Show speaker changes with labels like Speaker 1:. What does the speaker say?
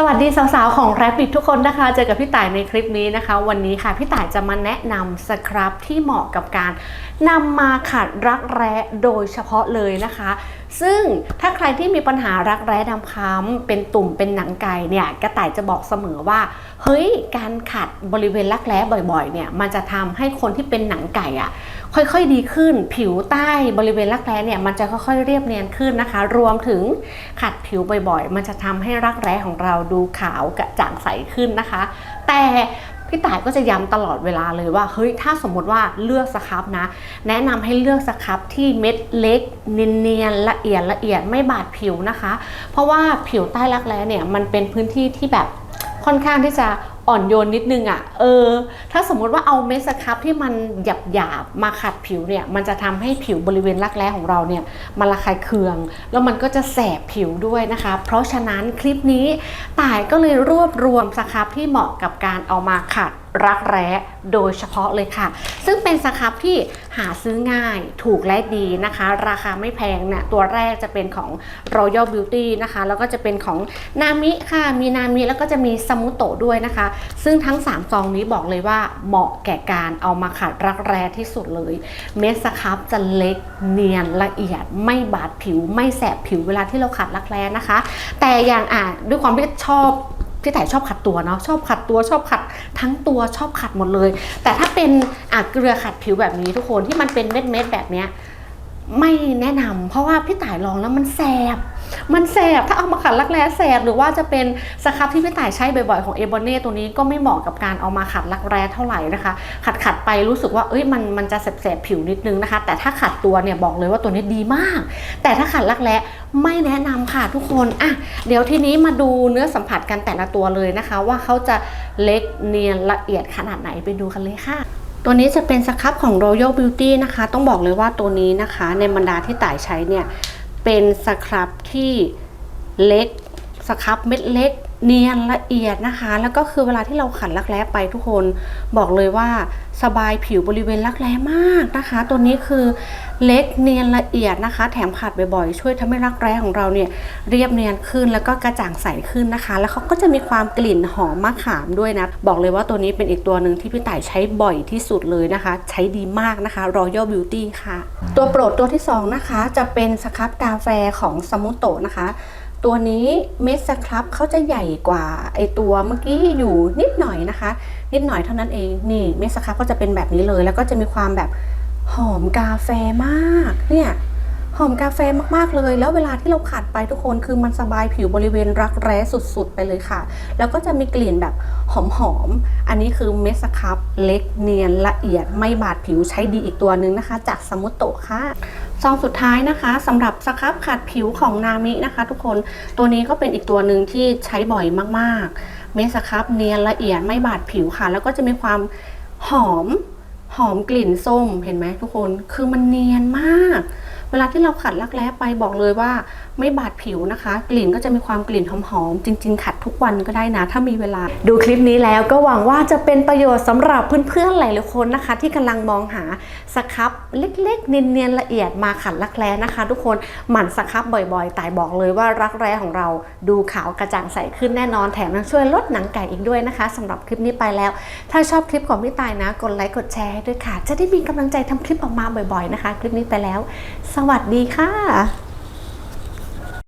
Speaker 1: สวัสดีสาวๆ ของแรปปิดทุกคนนะคะ เจอกับพี่ต่ายในคลิปนี้นะคะ วันนี้ค่ะพี่ต่ายจะมาแนะนำสครับที่เหมาะกับการนำมาขัดรักแร้โดยเฉพาะเลยนะคะซึ่งถ้าใครที่มีปัญหารักแร้ดำค้ำเป็นตุ่มเป็นหนังไก่เนี่ยกระต่ายจะบอกเสมอว่า เฮ้ย การขัดบริเวณรักแร้บ่อยๆเนี่ยมันจะทำให้คนที่เป็นหนังไก่อะค่อยๆดีขึ้น ผิวใต้บริเวณรักแร้เนี่ยมันจะค่อยๆเรียบเนียนขึ้นนะคะ รวมถึงขัดผิวบ่อยๆ มันจะทำให้รักแร้ของเราดูขาวกระจ่างใสขึ้นนะคะ แต่ พี่ต่ายก็จะย้ำตลอดเวลาเลยว่าเฮ้ยถ้าสมมติว่าเลือกสครับนะ แนะนำให้เลือกสครับที่เม็ดเล็กเนียนๆละเอียดละเอียดไม่บาดผิวนะคะ เพราะว่าผิวใต้รักแร้เนี่ยมันเป็นพื้นที่ที่แบบค่อนข้างที่จะ อ่อนโยนนิดนึงอะ่ะเออ ถ้าสมมติว่าเอาเมสครับที่มันหยาบหยาบมาขัดผิวเนี่ย มันจะทำให้ผิวบริเวณรักแร้ของเราเนี่ยมันระคายเคือง แล้วมันก็จะแสบผิวด้วยนะคะ เพราะฉะนั้นคลิปนี้ต่ายก็เลยรวบรวมสครับที่เหมาะกับการเอามาขัด รักแร้โดยเฉพาะเลยค่ะ ซึ่งเป็นสครับที่หาซื้อง่ายถูกและดีนะคะ ราคาไม่แพงเนี่ยตัวแรกจะเป็นของ Royal Beauty นะคะ แล้วก็จะเป็นของนามิค่ะ มีนามิแล้วก็จะมีสมุโตะด้วยนะคะ ซึ่งทั้ง 3 ซองนี้บอกเลยว่าเหมาะแก่การเอามาขัดรักแร้ที่สุดเลย เม็ดสครับจะเล็กเนียนละเอียด ไม่บาดผิว ไม่แสบผิวเวลาที่เราขัดรักแร้นะคะ แต่อย่างอะด้วยความที่ชอบ พี่แต่ชอบขัดตัวเนาะชอบขัดตัวชอบขัดทั้งตัวชอบขัดหมดเลย แต่ถ้าเป็นอะเกลือขัดผิวแบบนี้ทุกคนที่มันเป็นเม็ดเม็ดแบบเนี้ยไม่แนะนำเพราะว่าพี่ต่ายลองแล้วมันแสบ มันแสบถ้าเอามาขัดรักแร้แสบหรือว่าจะเป็นสครับที่พี่ต่ายใช้บ่อยๆของเอ b บเน่ตัวนี้ก็ไม่เหมาะกับการเอามาขัดรักแร้เท่าไหร่นะคะ ขัดขัดๆไปรู้สึกว่าเอ้ยมันมันจะแสบๆผิวนิดนึงนะคะ แต่ถ้าขัดตัวเนี่ยบอกเลยว่าตัวนี้ดีมาก แต่ถ้าขัดรักแร้ไม่แนะนำค่ะทุกคนอะเดี๋ยวทีนี้มาดูเนื้อสัมผัสกันแต่ละตัวเลยนะคะ ว่าเขาจะเล็กเนียนละเอียดขนาดไหนไปดูกันเลยค่ะตัวนี้จะเป็นสครับของ Royal Beauty นะคะ ต้องบอกเลยว่าตัวนี้นะคะ ในบรรดาที่ต่ายใช้เนี่ย เป็นสครับที่เล็กสครับเม็ดเล็ก เนียนละเอียดนะคะ แล้วก็คือเวลาที่เราขัดรักแร้ไปทุกคนบอกเลยว่าสบายผิวบริเวณรักแร้มากนะคะ ตัวนี้คือเล็กเนียนละเอียดนะคะ แถมขัดบ่อยๆ ช่วยทำให้รักแร้ของเราเนี่ยเรียบเนียนขึ้นแล้วก็กระจ่างใสขึ้นนะคะ แล้วเขาก็จะมีความกลิ่นหอมมะขามด้วยนะ บอกเลยว่าตัวนี้เป็นอีกตัวหนึ่งที่พี่ต่ายใช้บ่อยที่สุดเลยนะคะ ใช้ดีมากนะคะ Royal Beauty ค่ะ ตัวโปรดตัวที่สองนะคะ จะเป็นสครับกาแฟของสมุโตะนะคะ ตัวนี้เม็ดสครับเขาจะใหญ่กว่าไอตัวเมื่อกี้อยู่นิดหน่อยนะคะ นิดหน่อยเท่านั้นเองนี่เม็ดสครับก็จะเป็นแบบนี้เลย แล้วก็จะมีความแบบหอมกาแฟมากเนี่ยหอมกาแฟมากๆเลย แล้วเวลาที่เราขัดไปทุกคนคือมันสบายผิวบริเวณรักแร้สุดๆ ไปเลยค่ะ แล้วก็จะมีกลิ่นแบบหอมๆ อันนี้คือเม็ดสครับเล็กเนียนละเอียดไม่บาดผิวใช้ดีอีกตัวหนึ่งนะคะ จากสมุตโตค่ะ ซองสุดท้ายนะคะสำหรับสครับขัดผิวของนามินะคะทุกคนตัวนี้ก็เป็นอีกตัวหนึ่งที่ใช้บ่อยมากๆ เมสครับเนียนละเอียดไม่บาดผิวค่ะ แล้วก็จะมีความหอมหอมกลิ่นส้มเห็นไหมทุกคนคือมันเนียนมาก เวลาที่เราขัดรักแร้ไปบอกเลยว่าไม่บาดผิวนะคะ กลิ่นก็จะมีความกลิ่นหอมๆจริง ๆ ขัดทุกวันก็ได้นะ ถ้ามีเวลา ดูคลิปนี้แล้วก็หวังว่าจะเป็นประโยชน์สำหรับเพื่อนๆหลายๆคนนะคะ ที่กำลังมองหาสครับเล็กๆเนียนๆละเอียดมาขัดรักแร้นะคะ ทุกคนหมั่นสครับบ่อยๆแต่บอกเลยว่ารักแร้ของเราดูขาวกระจ่างใสขึ้นแน่นอนแถมยังช่วยลดหนังไก่อีกด้วยนะคะสำหรับคลิปนี้ไปแล้ว ถ้าชอบคลิปของพี่ตายนะกดไลค์กดแชร์ให้ด้วยค่ะ จะได้มีกำลังใจทำคลิปออกมาบ่อยๆนะคะ คลิปนี้ไปแล้วสวัสดีค่ะ